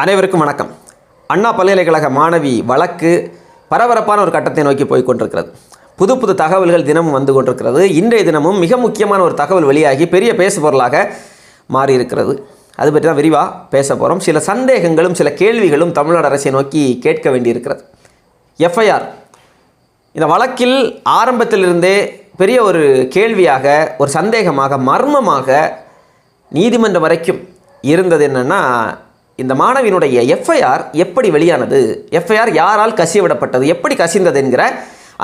அனைவருக்கும் வணக்கம். அண்ணா பல்கலைக்கழக மாணவி வழக்கு பரபரப்பான ஒரு கட்டத்தை நோக்கி போய் கொண்டிருக்கிறது. புது புது தகவல்கள் தினமும் வந்து கொண்டிருக்கிறது. இன்றைய தினமும் மிக முக்கியமான ஒரு தகவல் வெளியாகி பெரிய பேசு பொருளாக அது பற்றி தான் விரிவாக பேச போகிறோம் சில சந்தேகங்களும் சில கேள்விகளும் தமிழ்நாடு அரசை நோக்கி கேட்க வேண்டியிருக்கிறது. எஃப்ஐஆர். இந்த வழக்கில் ஆரம்பத்திலிருந்தே பெரிய ஒரு கேள்வியாக ஒரு சந்தேகமாக மர்மமாக நீதிமன்றம் வரைக்கும் இருந்தது என்னென்னா இந்த மாணவியினுடைய எஃப்ஐஆர் எப்படி வெளியானது? எஃப்ஐஆர் யாரால் கசியவிடப்பட்டது? எப்படி கசிந்தது என்கிற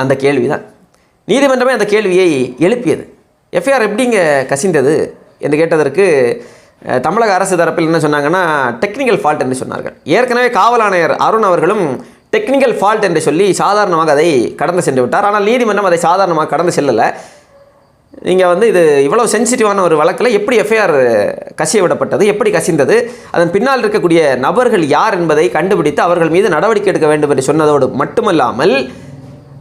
அந்த கேள்விதான். நீதிமன்றமே அந்த கேள்வியை எழுப்பியது. எஃப்ஐஆர் எப்படிங்க கசிந்தது என்று கேட்டதற்கு தமிழக அரசு தரப்பில் என்ன சொன்னாங்கன்னா டெக்னிக்கல் ஃபால்ட் என்று சொன்னார்கள். ஏற்கனவே காவல் ஆணையர் அருண் அவர்களும் டெக்னிக்கல் ஃபால்ட் என்று சொல்லி சாதாரணமாக அதை கடந்து சென்று விட்டார். ஆனால் நீதிமன்றம் அதை சாதாரணமாக கடந்து செல்லலை. நீங்கள் வந்து இது இவ்வளோ சென்சிட்டிவான ஒரு வழக்கில் எப்படி எஃப்ஐஆர் கசிய விடப்பட்டது எப்படி கசிந்தது அதன் பின்னால் இருக்கக்கூடிய நபர்கள் யார் என்பதை கண்டுபிடித்து அவர்கள் மீது நடவடிக்கை எடுக்க வேண்டும் என்று சொன்னதோடு மட்டுமல்லாமல்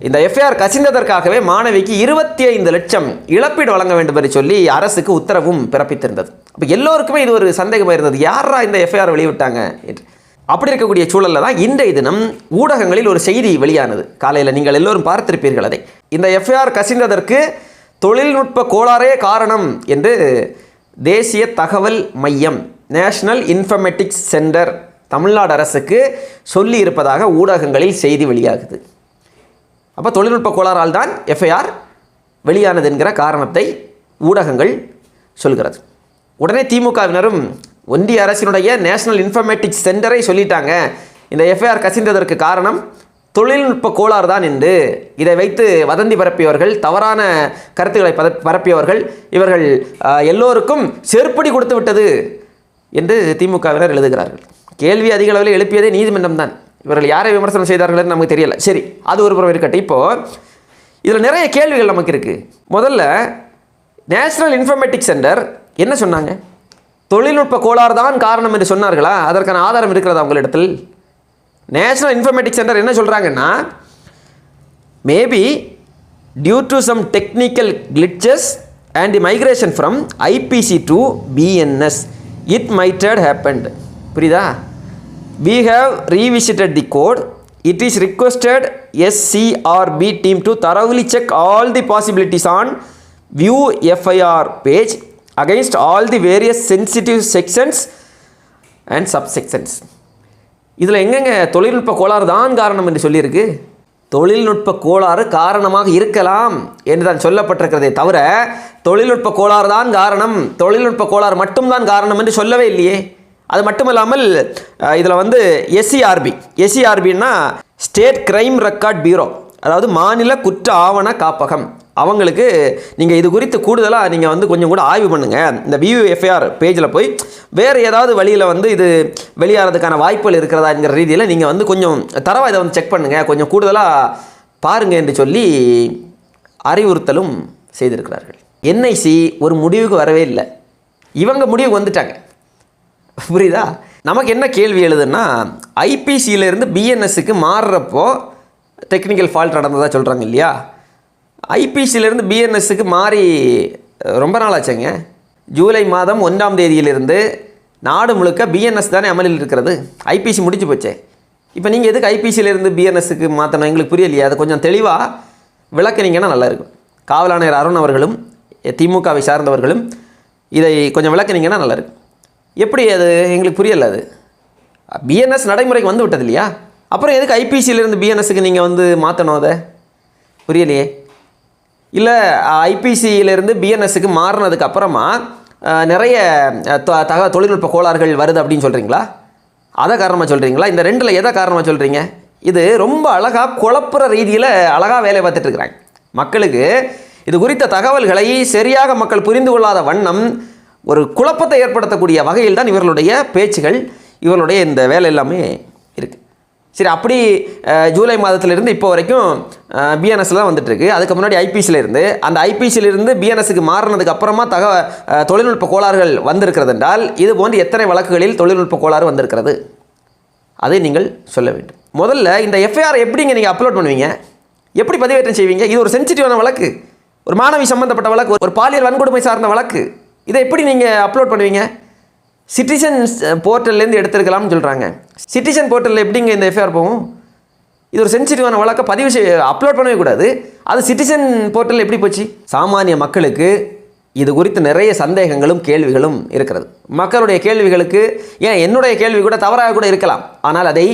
இந்த எஃப்ஐஆர் கசிந்ததற்காகவே மாணவிக்கு இருபத்தி ஐந்து லட்சம் இழப்பீடு வழங்க வேண்டும் என்று சொல்லி அரசுக்கு உத்தரவும் பிறப்பித்திருந்தது. அப்போ எல்லோருக்குமே இது ஒரு சந்தேகமாக இருந்தது. யாரா இந்த எஃப்ஐஆர் வெளியிட்டாங்க என்று. அப்படி இருக்கக்கூடிய சூழலில் தான் இன்றைய தினம் ஊடகங்களில் ஒரு செய்தி வெளியானது. காலையில் நீங்கள் எல்லோரும் பார்த்திருப்பீர்கள் அதை. இந்த எஃப்ஐஆர் கசிந்ததற்கு தொழில்நுட்ப கோளாறே காரணம் என்று தேசிய தகவல் மையம் நேஷனல் இன்ஃபர்மேட்டிக்ஸ் சென்டர் தமிழ்நாடு அரசுக்கு சொல்லி இருப்பதாக ஊடகங்களில் செய்தி வெளியாகுது. அப்போ தொழில்நுட்ப கோளாறால் தான் எஃப்ஐஆர் வெளியானது என்கிற காரணத்தை ஊடகங்கள் சொல்கிறது. உடனே திமுகவினரும் ஒன்றிய அரசினுடைய நேஷனல் இன்ஃபர்மேட்டிக்ஸ் சென்டரை சொல்லிட்டாங்க. இந்த எஃப்ஐஆர் கசிந்ததற்கு காரணம் தொழில்நுட்ப கோளாறு தான் என்று இதை வைத்து வதந்தி பரப்பியவர்கள் தவறான கருத்துக்களை பத- பரப்பியவர்கள் இவர்கள் எல்லோருக்கும் செருப்படி கொடுத்து விட்டது என்று திமுகவினர் எழுதுகிறார்கள். கேள்வி அதிக அளவில் எழுப்பியதே நீதிமன்றம் தான். இவர்கள் யாரை விமர்சனம் செய்தார்கள் என்று நமக்கு தெரியல. சரி அது ஒரு புறம் இருக்கட்டும். இப்போது இதில் நிறைய கேள்விகள் நமக்கு இருக்குது முதல்ல நேஷனல் இன்ஃபர்மேட்டிக் சென்டர் என்ன சொன்னாங்க? தொழில்நுட்ப கோளாறு தான் காரணம் என்று சொன்னார்களா? அதற்கான ஆதாரம் இருக்கிறதா உங்களிடத்தில்? நேஷனல் இன்ஃபர்மேட்டிக்ஸ் சென்டர் என்ன சொல்கிறாங்கன்னா maybe due to some technical glitches and the migration from IPC to BNS it might have happened புரியுதா we have revisited the code it is requested SCRB team to thoroughly check all the possibilities on view FIR page against all the various sensitive sections and subsections இதில் எங்கெங்க தொழில்நுட்ப கோளாறு தான் காரணம் என்று சொல்லியிருக்கு? தொழில்நுட்ப கோளாறு காரணமாக இருக்கலாம் என்று தான் சொல்லப்பட்டிருக்கிறதே தவிர தொழில்நுட்ப கோளாறு தான் காரணம். தொழில்நுட்ப கோளாறு மட்டும்தான் காரணம் என்று சொல்லவே இல்லையே. அது மட்டுமல்லாமல் இதில் வந்து எஸ்சிஆர்பி எஸ்சிஆர்பின்னா ஸ்டேட் கிரைம் ரெக்கார்ட் பியூரோ அதாவது மாநில குற்ற ஆவண காப்பகம். அவங்களுக்கு நீங்கள் இது குறித்து கூடுதலாக நீங்கள் வந்து கொஞ்சம் கூட ஆய்வு பண்ணுங்கள் இந்த பியூஎஃப்ஐஆர் பேஜில் போய் வேறு ஏதாவது வழியில் வந்து இது வெளியாகிறதுக்கான வாய்ப்புகள் இருக்கிறதாங்கிற ரீதியில் நீங்கள் வந்து கொஞ்சம் தரவா இதை வந்து செக் பண்ணுங்கள் கொஞ்சம் கூடுதலாக பாருங்கள் என்று சொல்லி அறிவுறுத்தலும் செய்திருக்கிறார்கள். என்ஐசி ஒரு முடிவுக்கு வரவே இல்லை. இவங்க முடிவுக்கு வந்துட்டாங்க. புரியுதா? நமக்கு என்ன கேள்வி எழுதுன்னா ஐபிசியிலேருந்து பிஎன்எஸ்க்கு மாறுறப்போ டெக்னிக்கல் ஃபால்ட் நடந்ததாக சொல்கிறாங்க இல்லையா? ஐபிசியிலிருந்து பிஎன்எஸ்ஸுக்கு மாறி ரொம்ப நாள் ஆச்சுங்க ஜூலை மாதம் ஒன்றாம் தேதியிலிருந்து நாடு முழுக்க பிஎன்எஸ் தானே அமலில் இருக்கிறது. ஐபிசி முடிஞ்சு போச்சே. இப்போ நீங்கள் எதுக்கு ஐபிசியிலேருந்து பிஎன்எஸ்ஸுக்கு மாற்றணும் எங்களுக்கு புரியலையே. அதை கொஞ்சம் தெளிவாக விளக்குனீங்கன்னா நல்லாயிருக்கும். காவலாணையர் அருண் அவர்களும் திமுகவை சார்ந்தவர்களும் இதை கொஞ்சம் விளக்குனீங்கன்னா நல்லாயிருக்கும். எப்படி அது? எங்களுக்கு புரியல அது. பிஎன்எஸ் நடைமுறைக்கு வந்து விட்டது இல்லையா? அப்புறம் எதுக்கு ஐபிசியிலேருந்து பிஎன்எஸ்க்கு நீங்கள் வந்து மாற்றணும் அதை? புரியலையே. இல்லை ஐபிசியிலேருந்து பிஎன்எஸ்க்கு மாறினதுக்கு அப்புறமா நிறைய அஹ், தக தொழில்நுட்ப கோளாறுகள் வருது அப்படின்னு சொல்கிறீங்களா அதை காரணமாக சொல்கிறீங்களா இந்த ரெண்டில் எதை காரணமாக சொல்கிறீங்க இது ரொம்ப அழகாக குழப்புற ரீதியில் அழகாக வேலை பார்த்துட்டு இருக்கிறாங்க. மக்களுக்கு இது குறித்த தகவல்களை சரியாக மக்கள் புரிந்து கொள்ளாத வண்ணம் ஒரு குழப்பத்தை ஏற்படுத்தக்கூடிய வகையில் தான் இவர்களுடைய பேச்சுகள் இவர்களுடைய இந்த வேலை எல்லாமே இருக்குது சரி அப்படி ஜூலை மாதத்திலிருந்து இப்போ வரைக்கும் பிஎன்எஸ்ல தான் வந்துட்டுருக்கு அதுக்கு முன்னாடி ஐபிசியிலிருந்து அந்த ஐபிசியிலிருந்து பிஎன்எஸ்க்கு மாறினதுக்கு அப்புறமா தக தொழில்நுட்ப கோளாறுகள் வந்திருக்கிறது என்றால் இது போன்று எத்தனை வழக்குகளில் தொழில்நுட்ப கோளாறு வந்திருக்கிறது? அதை நீங்கள் சொல்ல வேண்டும். முதல்ல இந்த எஃப்ஐஆர் எப்படிங்க நீங்கள் அப்லோட் பண்ணுவீங்க? எப்படி பதிவேற்றம் செய்வீங்க? இது ஒரு சென்சிட்டிவான வழக்கு. ஒரு மாணவி சம்பந்தப்பட்ட வழக்கு. ஒரு பாலியல் வன்கொடுமை சார்ந்த வழக்கு. இதை எப்படி நீங்கள் அப்லோட் பண்ணுவீங்க? சிட்டிசன் போர்ட்டல்லேருந்து eh, எடுத்திருக்கலாம்னு சொல்கிறாங்க சிட்டிசன் போர்ட்டலில் எப்படிங்க இந்த எஃப்ஐஆர் போகும்? இது ஒரு சென்சிட்டிவான வழக்கை பதிவு செய்ய அப்லோட் பண்ணவே கூடாது. அது சிட்டிசன் போர்ட்டல் எப்படி போச்சு? சாமானிய மக்களுக்கு இது குறித்து நிறைய சந்தேகங்களும் கேள்விகளும் இருக்கிறது. மக்களுடைய கேள்விகளுக்கு ஏன் என்னுடைய கேள்வி கூட தவறாக கூட இருக்கலாம். ஆனால் அதை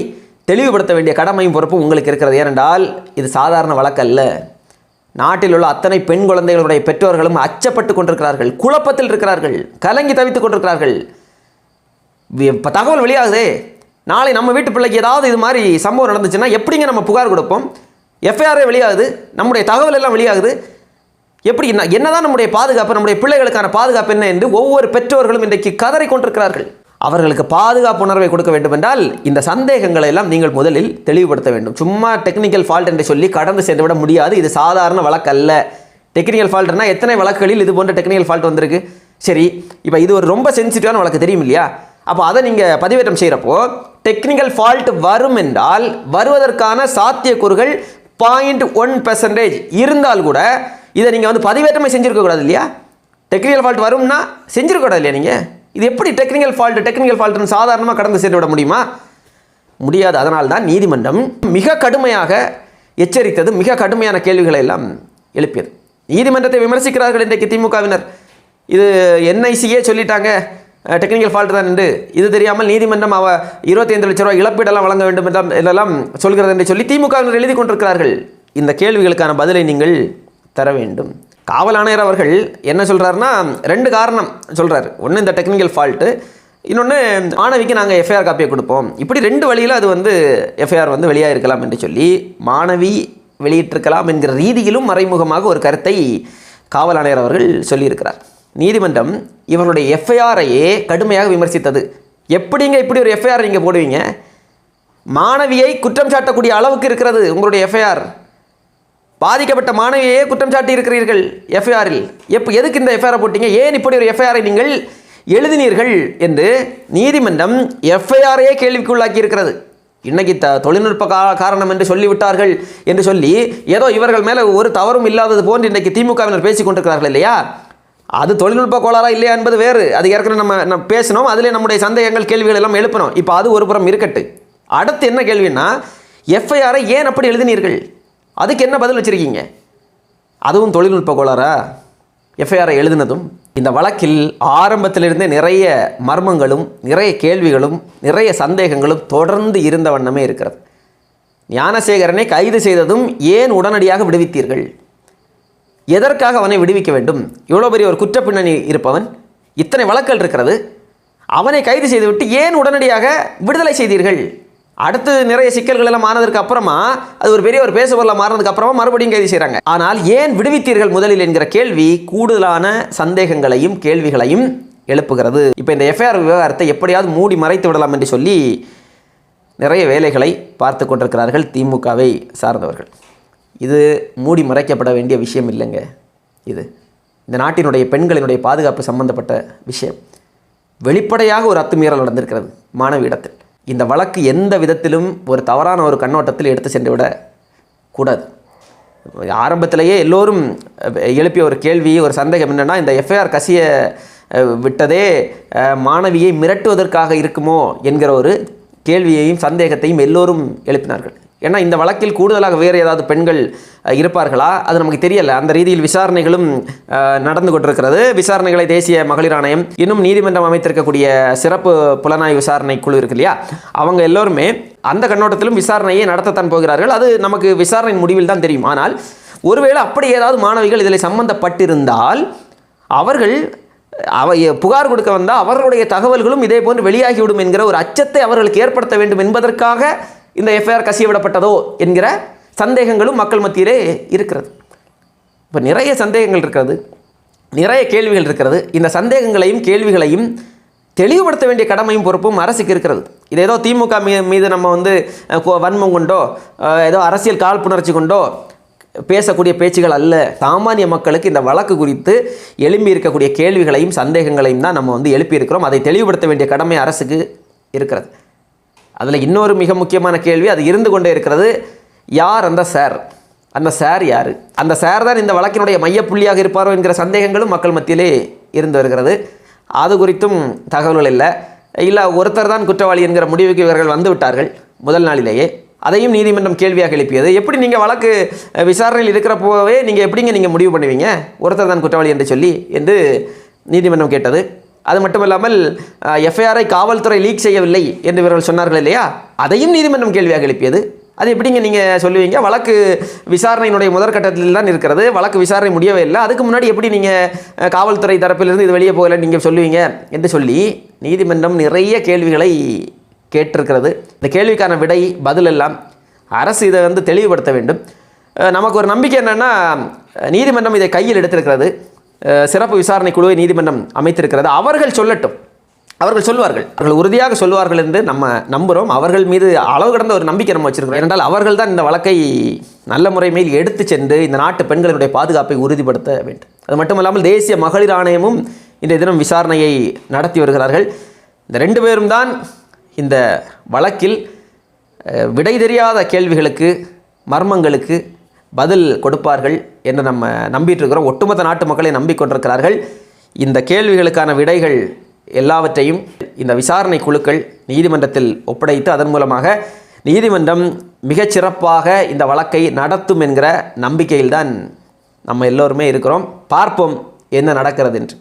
தெளிவுபடுத்த வேண்டிய கடமையும் பொறுப்பும் உங்களுக்கு இருக்கிறது. ஏனென்றால் இது சாதாரண வழக்கல்ல. நாட்டில் உள்ள அத்தனை பெண் குழந்தைகளுடைய பெற்றோர்களும் அச்சப்பட்டு கொண்டிருக்கிறார்கள். குழப்பத்தில் இருக்கிறார்கள். கலங்கி தவித்துக் கொண்டிருக்கிறார்கள். இப்போ தகவல் வெளியாகுதே. நாளை நம்ம வீட்டு பிள்ளைக்கு ஏதாவது இது மாதிரி சம்பவம் நடந்துச்சுன்னா எப்படிங்க நம்ம புகார் கொடுப்போம்? எஃப்ஐஆரே வெளியாகுது. நம்முடைய தகவல் எல்லாம் வெளியாகுது. எப்படி என்ன என்னதான் நம்முடைய பாதுகாப்பு நம்முடைய பிள்ளைகளுக்கான பாதுகாப்பு என்ன என்று ஒவ்வொரு பெற்றோர்களும் இன்றைக்கு கதறி கொண்டிருக்கிறார்கள். அவர்களுக்கு பாதுகாப்பு உணர்வை கொடுக்க வேண்டுமென்றால் இந்த சந்தேகங்களை எல்லாம் நீங்கள் முதலில் தெளிவுபடுத்த வேண்டும். சும்மா டெக்னிக்கல் ஃபால்ட் என்று சொல்லி கடந்து சென்று விட முடியாது. இது சாதாரண வழக்கல்ல டெக்னிக்கல் ஃபால்ட்னா எத்தனை வழக்குகளில் இது போன்ற டெக்னிக்கல் ஃபால்ட் வந்திருக்கு? சரி இப்போ இது ஒரு ரொம்ப சென்சிட்டிவான வழக்கு தெரியும் இல்லையா அப்போ அதை நீங்கள் பதிவேற்றம் செய்கிறப்போ டெக்னிக்கல் ஃபால்ட் வரும் என்றால் வருவதற்கான சாத்தியக்கூறுகள் பாயிண்ட் ஒன் பெர்சன்டேஜ் இருந்தால் கூட இதை நீங்கள் வந்து பதிவேற்றமே செஞ்சுருக்கக்கூடாது இல்லையா? டெக்னிக்கல் ஃபால்ட் வரும்னா செஞ்சுருக்கூடாது இல்லையா நீங்கள் இது எப்படி டெக்னிக்கல் ஃபால்ட் டெக்னிக்கல் ஃபால்ட்னு சாதாரணமாக கடந்து சென்று விட முடியுமா? முடியாது. அதனால் தான் நீதிமன்றம் மிக கடுமையாக எச்சரித்தது மிக கடுமையான கேள்விகளை எல்லாம் எழுப்பியது. நீதிமன்றத்தை விமர்சிக்கிறார்கள் இன்றைக்கு திமுகவினர். இது என்ஐசியே சொல்லிட்டாங்க. டெக்னிக்கல் ஃபால்ட் தான் என்று. இது தெரியாமல் நீதிமன்றம் அவ இருபத்தைந்து லட்ச ரூபாய் இழப்பீடெல்லாம் வழங்க வேண்டும் என்றால் இதெல்லாம் சொல்கிறது என்று சொல்லி திமுகவினர் எழுதி கொண்டிருக்கிறார்கள். இந்த கேள்விகளுக்கான பதிலை நீங்கள் தர வேண்டும். காவல் ஆணையர் அவர்கள் என்ன சொல்கிறாருன்னா ரெண்டு காரணம் சொல்கிறார் ஒன்று இந்த டெக்னிக்கல் ஃபால்ட்டு இன்னொன்று மாணவிக்கு நாங்கள் எஃப்ஐஆர் காப்பியை கொடுப்போம். இப்படி ரெண்டு வழியில் அது வந்து எஃப்ஐஆர் வந்து வெளியாக இருக்கலாம் என்று சொல்லி மாணவி வெளியிட்டிருக்கலாம் என்கிற ரீதியிலும் மறைமுகமாக ஒரு கருத்தை காவல் ஆணையர் அவர்கள் சொல்லியிருக்கிறார். நீதிமன்றம் இவர்களுடைய எஃப்ஐஆரையே கடுமையாக விமர்சித்தது. எப்படிங்க இப்படி ஒரு எஃப்ஐஆர் நீங்கள் போடுவீங்க? மாணவியை குற்றம் சாட்டக்கூடிய அளவுக்கு இருக்கிறது உங்களுடைய எஃப்ஐஆர் பாதிக்கப்பட்ட மாணவியையே குற்றம் சாட்டி இருக்கிறீர்கள் எஃப்ஐஆரில் எப்போ எதுக்கு இந்த எஃப்ஐஆரை போட்டீங்க? ஏன் இப்படி ஒரு எஃப்ஐஆரை நீங்கள் எழுதினீர்கள் என்று நீதிமன்றம் எஃப்ஐஆரையே கேள்விக்குள்ளாக்கி இருக்கிறது. இன்னைக்கு த தொழில்நுட்ப கா காரணம் என்று சொல்லிவிட்டார்கள் என்று சொல்லி ஏதோ இவர்கள் மேலே ஒரு தவறும் இல்லாதது போன்று இன்றைக்கு திமுகவினர் பேசிக் கொண்டிருக்கிறார்கள் இல்லையா? அது தொழில்நுட்ப கோளாறா இல்லையா என்பது வேறு. அது ஏற்கனவே நம்ம நம்ம பேசினோம். அதிலே நம்முடைய சந்தேகங்கள் கேள்விகள் எல்லாம் எழுப்பினோம். இப்போ அது ஒரு புறம் இருக்கட்டு. அடுத்து என்ன கேள்வின்னா எஃப்ஐஆரை ஏன் அப்படி எழுதினீர்கள்? அதுக்கு என்ன பதில் வச்சுருக்கீங்க? அதுவும் தொழில்நுட்ப கோளாறா? எஃப்ஐஆரை எழுதினதும் இந்த வழக்கில் ஆரம்பத்திலிருந்தே நிறைய மர்மங்களும் நிறைய கேள்விகளும் நிறைய சந்தேகங்களும் தொடர்ந்து இருந்த வண்ணமே இருக்கிறது. ஞானசேகரனை கைது செய்ததும் ஏன் உடனடியாக விடுவித்தீர்கள்? எதற்காக அவனை விடுவிக்க வேண்டும்? இவ்வளோ பெரிய ஒரு குற்ற பின்னணி இருப்பவன் இத்தனை வழக்கல் இருக்கிறது. அவனை கைது செய்துவிட்டு ஏன் உடனடியாக விடுதலை செய்தீர்கள்? அடுத்து நிறைய சிக்கல்கள் எல்லாம் ஆனதுக்கு அப்புறமா அது ஒரு பெரிய ஒரு பேசுபொருளாக மாறினதுக்கு அப்புறமா மறுபடியும் கைது செய்கிறாங்க ஆனால் ஏன் விடுவித்தீர்கள் முதலில் என்கிற கேள்வி கூடுதலான சந்தேகங்களையும் கேள்விகளையும் எழுப்புகிறது. இப்போ இந்த எஃப்ஐஆர் விவகாரத்தை எப்படியாவது மூடி மறைத்து விடலாம் என்று சொல்லி நிறைய வேலைகளை பார்த்து கொண்டிருக்கிறார்கள் திமுகவை சார்ந்தவர்கள். இது மூடி மறைக்கப்பட வேண்டிய விஷயம் இல்லைங்க. இது இந்த நாட்டினுடைய பெண்களினுடைய பாதுகாப்பு சம்பந்தப்பட்ட விஷயம். வெளிப்படையாக ஒரு அத்துமீறல் நடந்திருக்கிறது மாணவியிடத்தில் இந்த வழக்கு எந்த விதத்திலும் ஒரு தவறான ஒரு கண்ணோட்டத்தில் எடுத்து சென்று விட கூடாது. ஆரம்பத்திலேயே எல்லோரும் எழுப்பிய ஒரு கேள்வி ஒரு சந்தேகம் என்னென்னா இந்த எஃப்ஐஆர் கசிய விட்டதே மாணவியை மிரட்டுவதற்காக இருக்குமோ என்கிற ஒரு கேள்வியையும் சந்தேகத்தையும் எல்லோரும் எழுப்பினார்கள். ஏன்னா இந்த வழக்கில் கூடுதலாக வேறு ஏதாவது பெண்கள் இருப்பார்களா? அது நமக்கு தெரியல. அந்த ரீதியில் விசாரணைகளும் நடந்து கொண்டிருக்கிறது. விசாரணைகளை தேசிய மகளிர் ஆணையம் இன்னும் நீதிமன்றம் அமைத்திருக்கக்கூடிய சிறப்பு புலனாய்வு விசாரணை குழு இருக்கு இல்லையா? அவங்க எல்லோருமே அந்த கண்ணோட்டத்திலும் விசாரணையை நடத்தத்தான் போகிறார்கள். அது நமக்கு விசாரணையின் முடிவில் தான் தெரியும். ஆனால் ஒருவேளை அப்படி ஏதாவது மாணவிகள் இதில் சம்பந்தப்பட்டிருந்தால் அவர்கள் அவ புகார் கொடுக்க வந்தால் அவர்களுடைய தகவல்களும் இதே போன்று வெளியாகிவிடும் என்கிற ஒரு அச்சத்தை அவர்களுக்கு ஏற்படுத்த வேண்டும் என்பதற்காக இந்த எஃப்ஐஆர் கசிய விடப்பட்டதோ என்கிற சந்தேகங்களும் மக்கள் மத்தியிலே இருக்கிறது. இப்போ நிறைய சந்தேகங்கள் இருக்கிறது. நிறைய கேள்விகள் இருக்கிறது. இந்த சந்தேகங்களையும் கேள்விகளையும் தெளிவுபடுத்த வேண்டிய கடமையும் பொறுப்பும் அரசுக்கு இருக்கிறது. இது ஏதோ திமுக மீ மீது நம்ம வந்து கோ- வன்மம் கொண்டோ ஏதோ அரசியல் காழ்ப்புணர்ச்சி கொண்டோ பேசக்கூடிய பேச்சுகள் அல்ல. சாமானிய மக்களுக்கு இந்த வழக்கு குறித்து எழும்பி இருக்கக்கூடிய கேள்விகளையும் சந்தேகங்களையும் தான் நம்ம வந்து எழுப்பியிருக்கிறோம் அதை தெளிவுபடுத்த வேண்டிய கடமை அரசுக்கு இருக்கிறது. அதில் இன்னொரு மிக முக்கியமான கேள்வி அது இருந்து கொண்டே இருக்கிறது யார் அந்த சார்? அந்த சார் யார்? அந்த சார் தான் இந்த வழக்கினுடைய மையப்புள்ளியாக இருப்பாரோ என்கிற சந்தேகங்களும் மக்கள் மத்தியிலே இருந்து வருகிறது. அது குறித்தும் தகவல்கள் இல்லை. இல்லை ஒருத்தர் தான் குற்றவாளி என்கிற முடிவுக்கு இவர்கள் வந்து விட்டார்கள் முதல் நாளிலேயே. அதையும் நீதிமன்றம் கேள்வியாக எழுப்பியது. எப்படி நீங்கள் வழக்கு விசாரணையில் விசாரணையில் இருக்கிறப்போவே நீங்கள் எப்படிங்க நீங்கள் முடிவு பண்ணுவீங்க? ஒருத்தர் தான் குற்றவாளி என்று சொல்லி என்று நீதிமன்றம் கேட்டது. அது மட்டும் இல்லாமல் எஃப்ஐஆரை காவல்துறை லீக் செய்யவில்லை என்று இவர்கள் சொன்னார்கள் இல்லையா? அதையும் நீதிமன்றம் கேள்வியாக எழுப்பியது. அது எப்படிங்க நீங்கள் சொல்லுவீங்க? வழக்கு விசாரணையினுடைய முதற்கட்டத்தில் தான் இருக்கிறது. வழக்கு விசாரணை முடியவே இல்லை. அதுக்கு முன்னாடி எப்படி நீங்கள் காவல்துறை தரப்பிலிருந்து இது வெளியே போகல நீங்கள் சொல்லுவீங்க என்று சொல்லி நீதிமன்றம் நிறைய கேள்விகளை கேட்டிருக்கிறது. இந்த கேள்விக்கான விடை பதில் எல்லாம் அரசு இதை வந்து தெளிவுபடுத்த வேண்டும். நமக்கு ஒரு நம்பிக்கை என்னென்னா நீதிமன்றம் இதை கையில் எடுத்திருக்கிறது. சிறப்பு விசாரணை குழுவை நீதிமன்றம் அமைத்திருக்கிறது. அவர்கள் சொல்லட்டும். அவர்கள் சொல்வார்கள். அவர்கள் உறுதியாக சொல்வார்கள் என்று நம்ம நம்புகிறோம் அவர்கள் மீது அளவு கடந்த ஒரு நம்பிக்கை நம்ம வச்சிருக்கிறோம். ஏனென்றால் அவர்கள் தான் இந்த வழக்கை நல்ல முறைமையில் எடுத்து சென்று இந்த நாட்டு பெண்களுடைய பாதுகாப்பை உறுதிப்படுத்த வேண்டும். அது மட்டுமல்லாமல் தேசிய மகளிர் ஆணையமும் இன்றைய தினம் விசாரணையை நடத்தி வருகிறார்கள். இந்த ரெண்டு பேரும் தான் இந்த வழக்கில் விடை தெரியாத கேள்விகளுக்கு மர்மங்களுக்கு பதில் கொடுப்பார்கள் என்று நம்ம நம்பிட்டு இருக்கிறோம் ஒட்டுமொத்த நாட்டு மக்களை நம்பிக்கொண்டிருக்கிறார்கள். இந்த கேள்விகளுக்கான விடைகள் எல்லாவற்றையும் இந்த விசாரணை குழுக்கள் நீதிமன்றத்தில் ஒப்படைத்து அதன் மூலமாக நீதிமன்றம் மிகச் சிறப்பாக இந்த வழக்கை நடத்தும் என்கிற நம்பிக்கையில்தான் நம்ம எல்லோருமே இருக்கிறோம். பார்ப்போம் என்ன நடக்கிறது என்று